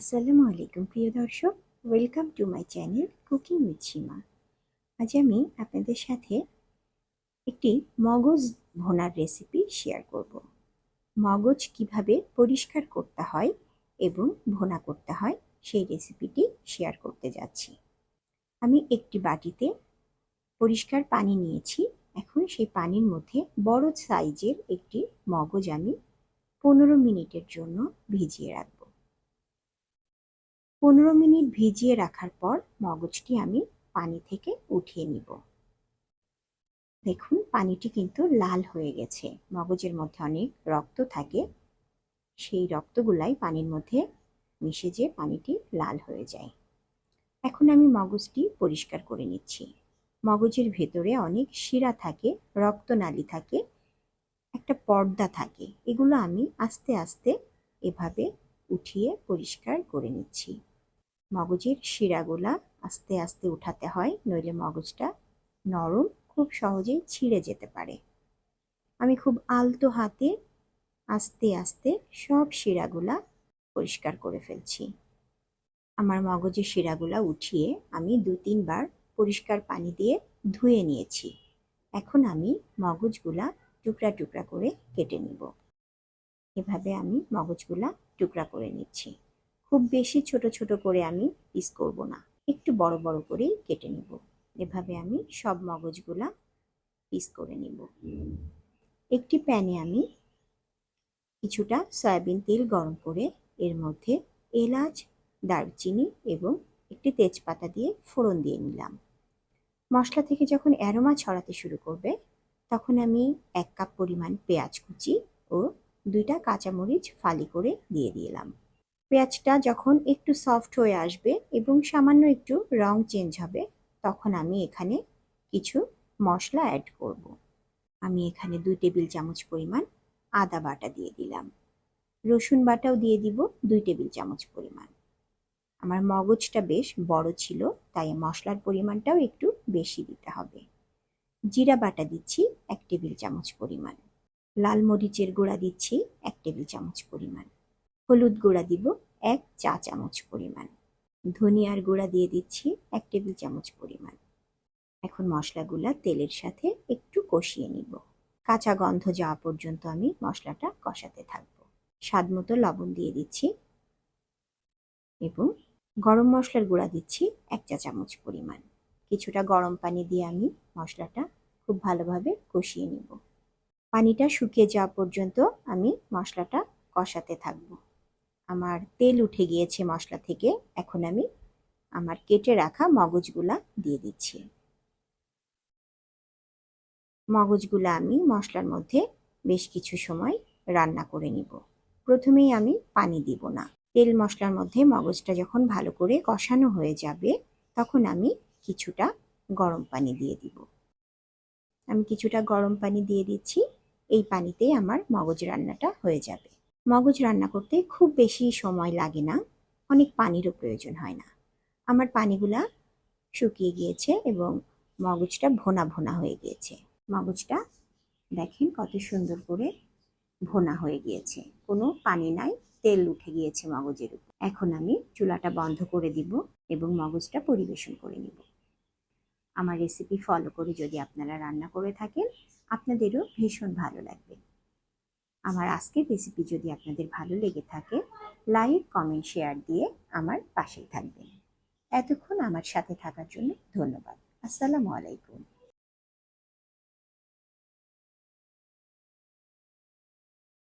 আসসালামু আলাইকুম, প্রিয় দর্শক। Welcome to my channel cooking with Seema আজ আমি আপনাদের সাথে একটি মগজ ভোনার রেসিপি শেয়ার করব। মগজ কীভাবে পরিষ্কার করতে হয় এবং ভোনা করতে হয়, সেই রেসিপিটি শেয়ার করতে যাচ্ছি। আমি একটি বাটিতে পরিষ্কার পানি নিয়েছি। এখন সেই পানির মধ্যে বড় সাইজের একটি মগজ আমি পনেরো মিনিটের জন্য ভিজিয়ে রাখব। পনেরো মিনিট ভিজিয়ে রাখার পর মগজটি আমি পানি থেকে উঠিয়ে নিব। দেখুন, পানিটি কিন্তু লাল হয়ে গেছে। মগজের মধ্যে অনেক রক্ত থাকে। সেই রক্তগুলাই পানির মধ্যে মিশে যে পানিটি লাল হয়ে যায়। এখন আমি মগজটি পরিষ্কার করে নিচ্ছি। মগজের ভেতরে অনেক শিরা থাকে, রক্তনালী থাকে, একটা পর্দা থাকে। এগুলো আমি আস্তে আস্তে এভাবে উঠিয়ে পরিষ্কার করে নিচ্ছি। মগজের শিরাগুলা আস্তে আস্তে উঠাতে হয়, নইলে মগজটা নরম, খুব সহজেই ছিঁড়ে যেতে পারে। আমি খুব আলতো হাতে আস্তে আস্তে সব শিরাগুলা পরিষ্কার করে ফেলছি। আমার মগজের শিরাগুলা উঠিয়ে আমি দু তিনবার পরিষ্কার পানি দিয়ে ধুয়ে নিয়েছি। এখন আমি মগজগুলা টুকরা টুকরা করে কেটে নিব। এভাবে আমি মগজগুলা টুকরা করে নিচ্ছি। খুব বেশি ছোট ছোট করে আমি পিস করব না। একটু বড় বড় করেই কেটে নিব। এভাবে আমি সব মগজগুলা পিস করে নিব। একটি প্যানে আমি কিছুটা সয়াবিন তেল গরম করে এর মধ্যে এলাচ, দারচিনি এবং একটি তেজপাতা দিয়ে ফোড়ন দিয়ে নিলাম। মশলা থেকে যখন অ্যারোমা ছড়াতে শুরু করবে, তখন আমি এক কাপ পরিমাণ পেঁয়াজ কুচি ও দুইটা কাঁচামরিচ ফালি করে দিয়ে দিলাম। পেঁয়াজটা যখন একটু সফট হয়ে আসবে এবং সামান্য একটু রং চেঞ্জ হবে, তখন আমি এখানে কিছু মশলা অ্যাড করব। আমি এখানে দুই টেবিল চামচ পরিমাণ আদা বাটা দিয়ে দিলাম। রসুন বাটাও দিয়ে দিব দুই টেবিল চামচ পরিমাণ। আমার মগজটা বেশ বড় ছিল, তাই মশলার পরিমাণটাও একটু বেশি দিতে হবে। জিরা বাটা দিচ্ছি এক টেবিল চামচ পরিমাণ। লাল মরিচের গুঁড়া দিচ্ছি এক টেবিল চামচ পরিমাণ। হলুদ গুঁড়া দিব এক চা চামচ পরিমাণ। ধনিয়ার গুঁড়া দিয়ে দিচ্ছি এক টেবিল চামচ পরিমাণ। এখন মশলাগুলা তেলের সাথে একটু কষিয়ে নিব। কাঁচা গন্ধ যাওয়া পর্যন্ত আমি মশলাটা কষাতে থাকব। স্বাদ মতো লবণ দিয়ে দিচ্ছি। এবং গরম মশলার গুঁড়া দিচ্ছি এক চা চামচ পরিমাণ। কিছুটা গরম পানি দিয়ে আমি মশলাটা খুব ভালোভাবে কষিয়ে নিব। পানিটা শুকিয়ে যাওয়া পর্যন্ত আমি মশলাটা কষাতে থাকব। আমার তেল উঠে গিয়েছে মশলা থেকে, এখন আমি আমার কেটে রাখা মগজগুলা দিয়ে দিচ্ছি। মগজগুলা আমি মশলার মধ্যে বেশ কিছু সময় রান্না করে নিব। প্রথমেই আমি পানি দিব না। তেল মশলার মধ্যে মগজটা যখন ভালো করে কষানো হয়ে যাবে, তখন আমি কিছুটা গরম পানি দিয়ে দিব। আমি কিছুটা গরম পানি দিয়ে দিচ্ছি, এই পানিতেই আমার মগজ রান্নাটা হয়ে যাবে। মগজ রান্না করতে খুব বেশি সময় লাগে না, অনেক পানিরও প্রয়োজন হয় না। আমার পানিগুলা শুকিয়ে গিয়েছে এবং মগজটা ভোনা ভোনা হয়ে গিয়েছে। মগজটা দেখেন কত সুন্দর করে ভোনা হয়ে গিয়েছে। কোনো পানি নাই, তেল উঠে গিয়েছে মগজের উপর। এখন আমি চুলাটা বন্ধ করে দিব এবং মগজটা পরিবেশন করে নিব। আমার রেসিপি ফলো করে যদি আপনারা রান্না করে থাকেন, আপনাদেরও ভীষণ ভালো লাগবে। আমার আজকের রেসিপি যদি আপনাদের ভালো লেগে থাকে লাইক কমেন্ট শেয়ার দিয়ে আমার পাশেই থাকবেন। এতক্ষণ আমার সাথে থাকার জন্য ধন্যবাদ। আসসালামু আলাইকুম।